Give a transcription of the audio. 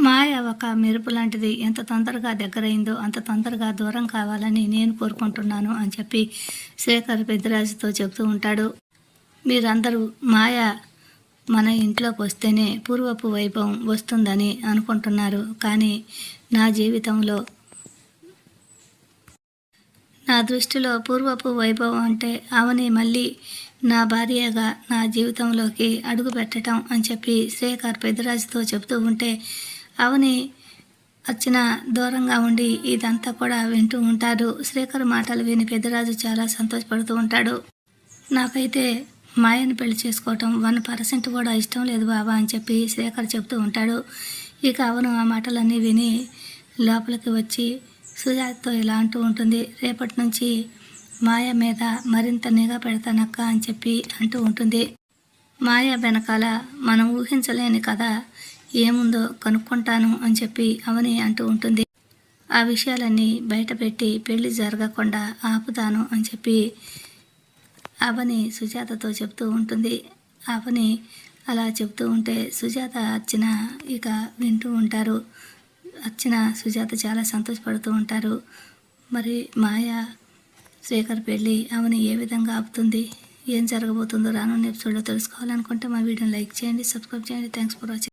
మాయ ఒక మెరుపు లాంటిది. ఎంత తొందరగా దగ్గరైందో అంత తొందరగా దూరం కావాలని నేను కోరుకుంటున్నాను అని చెప్పి శేఖర్ పెద్దరాజుతో చెబుతూ ఉంటాడు. మీరందరూ మాయ మన ఇంట్లోకి వస్తేనే పూర్వపు వైభవం వస్తుందని అనుకుంటున్నారు. కానీ నా జీవితంలో నా దృష్టిలో పూర్వపు వైభవం అంటే అవని మళ్ళీ నా భార్యగా నా జీవితంలోకి అడుగు పెట్టడం అని చెప్పి శేఖర్ పెద్దరాజుతో చెబుతూ ఉంటే అవని వచ్చిన దూరంగా ఉండి ఇదంతా కూడా వింటూ ఉంటాడు శ్రీకర్ మాటలు విని పెద్దరాజు చాలా సంతోషపడుతూ ఉంటాడు. నాకైతే మాయను పెళ్ళి చేసుకోవటం వన్ పర్సెంట్ కూడా ఇష్టం లేదు బాబా అని చెప్పి శ్రీకర్ చెప్తూ ఉంటాడు. ఇక అవను ఆ మాటలన్నీ విని లోపలికి వచ్చి సుజాతతో ఇలా అంటూ ఉంటుంది. రేపటి నుంచి మాయ మీద మరింత నిఘా పెడతానక్క అని చెప్పి అంటూ ఉంటుంది. మాయ వెనకాల మనం ఊహించలేని కథ ఏముందో కనుక్కుంటాను అని చెప్పి అవని అంటూ ఉంటుంది. ఆ విషయాలన్నీ బయటపెట్టి పెళ్ళి జరగకుండా ఆపుతాను అని చెప్పి అవని సుజాతతో చెప్తూ ఉంటుంది. అవని అలా చెప్తూ ఉంటే సుజాత అర్చన ఇక వింటూ ఉంటారు. అర్చన సుజాత చాలా సంతోషపడుతూ ఉంటారు. మరి మాయ శేఖర్ పెళ్ళి అవని ఏ విధంగా ఆపుతుంది? ఏం జరగబోతుందో రానున్న ఎపిసోడ్లో తెలుసుకోవాలనుకుంటే మా వీడియోని లైక్ చేయండి సబ్స్క్రైబ్ చేయండి. Thanks for watching.